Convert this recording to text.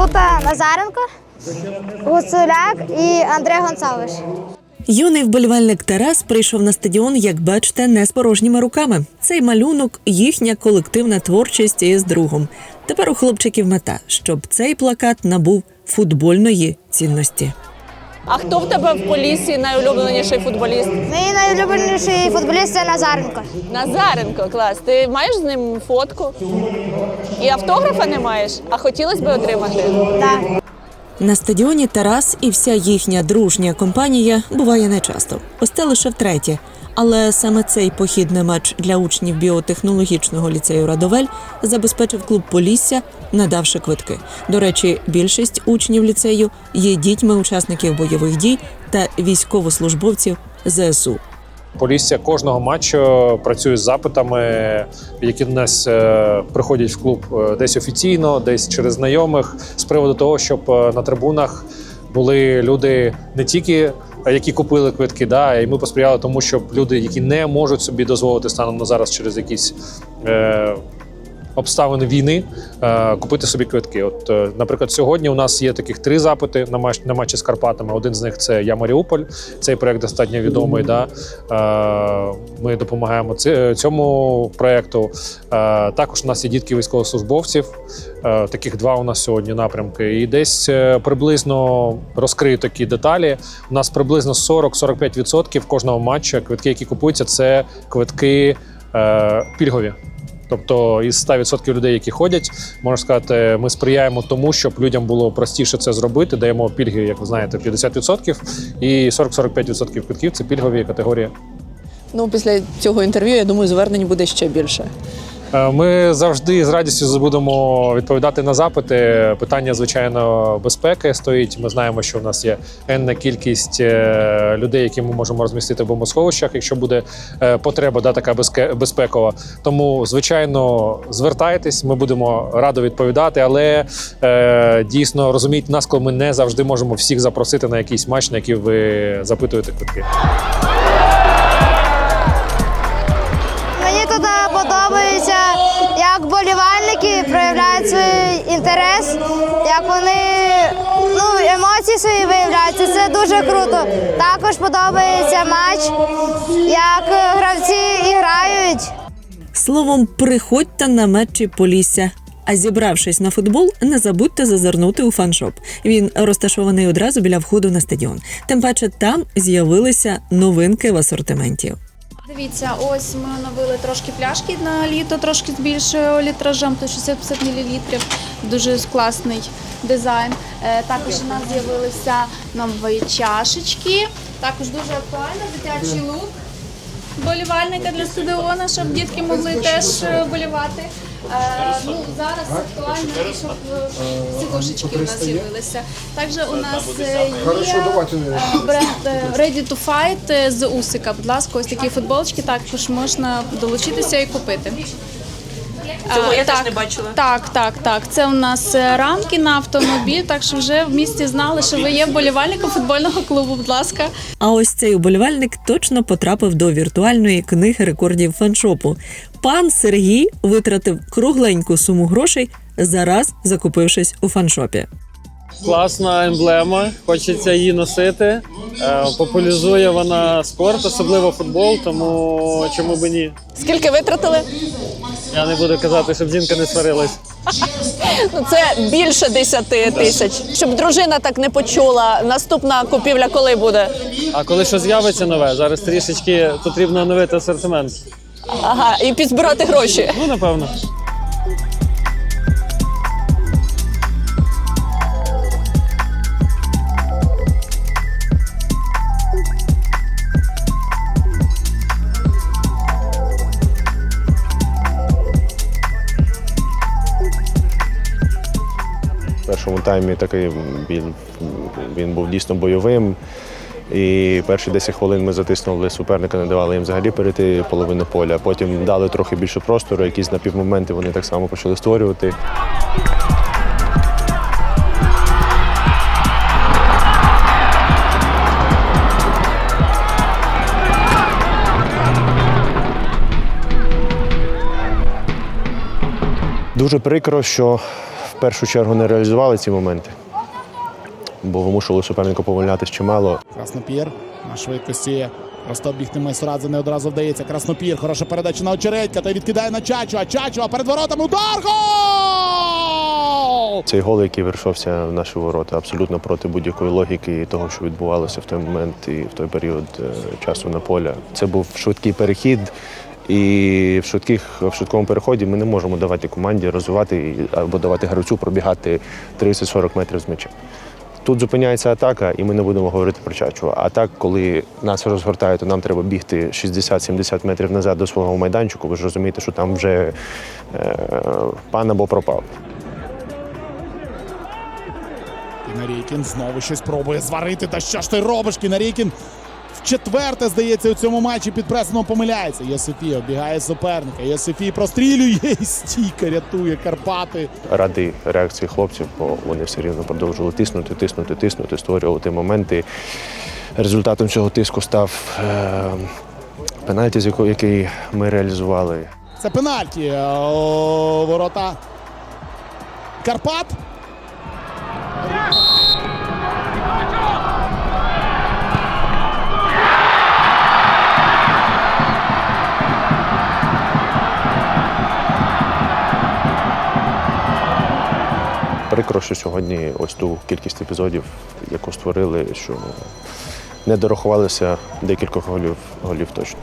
Назаренко, Гуцуляк і Андрей Гонсалиш. Юний вболівальник Тарас прийшов на стадіон, як бачите, не з порожніми руками. Цей малюнок їхня колективна творчість із другом. Тепер у хлопчиків мета, щоб цей плакат набув футбольної цінності. А хто в тебе в полісі найулюбленіший футболіст? Мій найулюбленіший футболіст це Назаренко. Назаренко, клас. Ти маєш з ним фотку? І автографа не маєш? А хотілося б отримати? Так. На стадіоні Тарас і вся їхня дружня компанія буває нечасто. Ось це лише втретє. Але саме цей похідний матч для учнів біотехнологічного ліцею Радовель забезпечив клуб Полісся, надавши квитки. До речі, більшість учнів ліцею є дітьми учасників бойових дій та військовослужбовців ЗСУ. Полісся кожного матчу працює з запитами, які до нас е, приходять в клуб е, десь офіційно, десь через знайомих, з приводу того, щоб е, на трибунах були люди не тільки які купили квитки, да, і ми посприяли тому, щоб люди, які не можуть собі дозволити станом на зараз через якісь. Е, Обставини війни е, купити собі квитки. От, е, наприклад, сьогодні у нас є таких три запити на матч на матчі з Карпатами. Один з них це Я Маріуполь. Цей проект достатньо відомий. Да? Е, ми допомагаємо цьому проекту. Також у нас є дітки військовослужбовців. Таких два у нас сьогодні напрямки. І десь приблизно розкрию такі деталі. У нас приблизно 40-45% кожного матчу квитки, які купуються, це квитки е, пільгові. Тобто із 100% людей, які ходять, можна сказати, ми сприяємо тому, щоб людям було простіше це зробити. Даємо пільги, як ви знаєте, 50% і 40-45% квитків це пільгові категорії. Ну, після цього інтерв'ю, я думаю, звернень буде ще більше. Е, Ми завжди з радістю будемо відповідати на запити. Питання, звичайно, безпеки стоїть. Ми знаємо, що у нас є енна кількість е, людей, які ми можемо розмістити в бомбосховищах, якщо буде е, потреба, да, така безпекова. Тому, звичайно, звертайтесь, ми будемо радо відповідати, але дійсно розумійте нас, коли ми не завжди можемо всіх запросити на якийсь матч, на який ви запитуєте квитки. Подобається, як болівальники проявляють свій інтерес, як вони ну, емоції свої виявляються. Це дуже круто. Також подобається матч, як гравці грають. Словом, приходьте на матчі Полісся. А зібравшись на футбол, не забудьте зазирнути у фаншоп. Він розташований одразу біля входу на стадіон. Тим паче там з'явилися новинки в асортименті. Дивіться, ось ми оновили трошки пляшки на літо, трошки з більшою літражем, то 650 мл. Дуже класний дизайн. Е, Також у нас з'явилися нові чашечки. Також дуже актуально дитячий лук. Болівальника для стадіона, щоб дітки могли теж е, болівати. Е, ну, зараз актуально, щоб ці сідушечки у нас з'явилися. Також у нас е, є е, бренд е, Ready to Fight з Усика. Будь ласка, ось такі футболочки також можна долучитися і купити. Цього я так, теж не бачила. Так, так, так. Це у нас е, рамки на автомобіль, так що вже в місті знали, що ви є вболівальником футбольного клубу. Будь ласка. А ось цей уболівальник точно потрапив до віртуальної книги рекордів фаншопу. Пан Сергій витратив кругленьку суму грошей, зараз закупившись у фаншопі. Класна емблема, хочеться її носити. Е, Популяризує вона спорт, особливо футбол, тому чому би ні? Скільки витратили? Я не буду казати, щоб жінка не сварилась. Ну, це більше 10 тисяч. Щоб дружина так не почула. Наступна купівля коли буде? А коли що з'явиться нове, зараз трішечки потрібно оновити асортимент. Ага, і підзбирати гроші. Ну, напевно. Першому таймі такий він, він був дійсно бойовим. І перші 10 хвилин ми затиснули суперника, не давали їм взагалі перейти половину поля. Потім дали трохи більше простору, якісь напівмоменти вони так само почали створювати. Дуже прикро, що в першу чергу не реалізували ці моменти. бо вимушували суперника помилятись чимало. Краснопір на швидкості. Просто обігти Майсурадзе не одразу вдається. Краснопір. Хороша передача на очередька. Той відкидає на Чачу. А Чачу, а перед воротами удар! Гол! Цей гол, який вершився в наші ворота, абсолютно проти будь-якої логіки і того, що відбувалося в той момент і в той період е, часу на поля. Це був швидкий перехід. І в швидких в швидкому переході ми не можемо давати команді розвивати або давати гравцю пробігати 30-40 метрів з м'ячем. Тут зупиняється атака, і ми не будемо говорити про чачу. А так, коли нас розгортають, то нам треба бігти 60-70 метрів назад до свого майданчику. Ви ж розумієте, що там вже е, пан або пропав. Кінарійкін знову щось пробує зварити. Та що ж ти робиш, Кінарійкін? Вчетверте, здається, у цьому матчі під пресином помиляється. Йосифій оббігає суперника. Йосифій прострілює і стійка рятує Карпати. Радий реакції хлопців, бо вони все рівно продовжували тиснути, тиснути, тиснути, створювати моменти. Результатом цього тиску став е, пенальті, з якого- який ми реалізували. Це пенальті. Е, о, Ворота Карпат. Прикро, що сьогодні ось ту кількість епізодів, яку створили, що не дорахувалися декількох голів, голів точно.